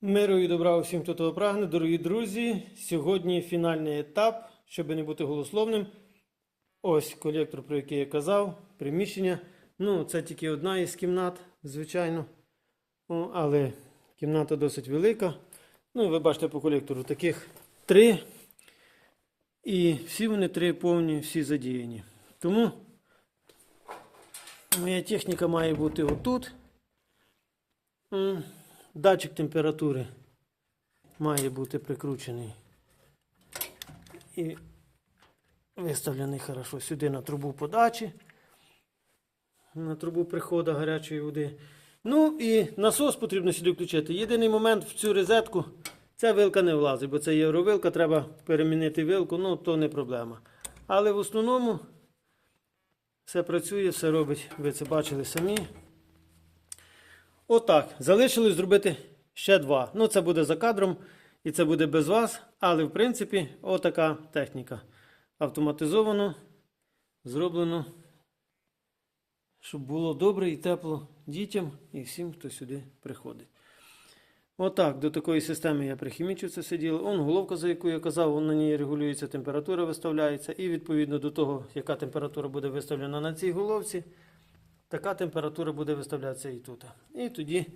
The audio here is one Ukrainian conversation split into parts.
Миру і добра усім, хто того прагне, дорогі друзі. Сьогодні фінальний етап, щоб не бути голословним. Ось колектор, про який я казав, приміщення. Ну, це тільки одна із кімнат, звичайно. О, але кімната досить велика. Ну, ви бачите по колектору таких три. І всі вони три повні, всі задіяні. Тому моя техніка має бути отут. Датчик температури має бути прикручений і виставлений хорошо сюди на трубу подачі, на трубу приходу гарячої води. Ну і насос потрібно сюди включити. Єдиний момент в цю розетку ця вилка не влазить, бо це євровилка, треба перемінити вилку, ну то не проблема. Але в основному все працює, все робить, ви це бачили самі. Отак. Залишилось зробити ще два. Ну, це буде за кадром, і це буде без вас. Але, в принципі, отака техніка. Автоматизовано, зроблено, щоб було добре і тепло дітям і всім, хто сюди приходить. Отак, до такої системи я прихімічу це все діло. Он головка, за яку я казав, на ній регулюється температура, виставляється. І відповідно до того, яка температура буде виставлена на цій головці, така температура буде виставлятися і тут. І тоді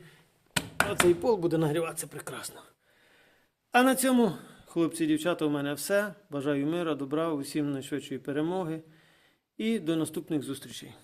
цей пол буде нагріватися прекрасно. А на цьому, хлопці і дівчата, у мене все. Бажаю мира, добра, усім найшвидшої перемоги і до наступних зустрічей.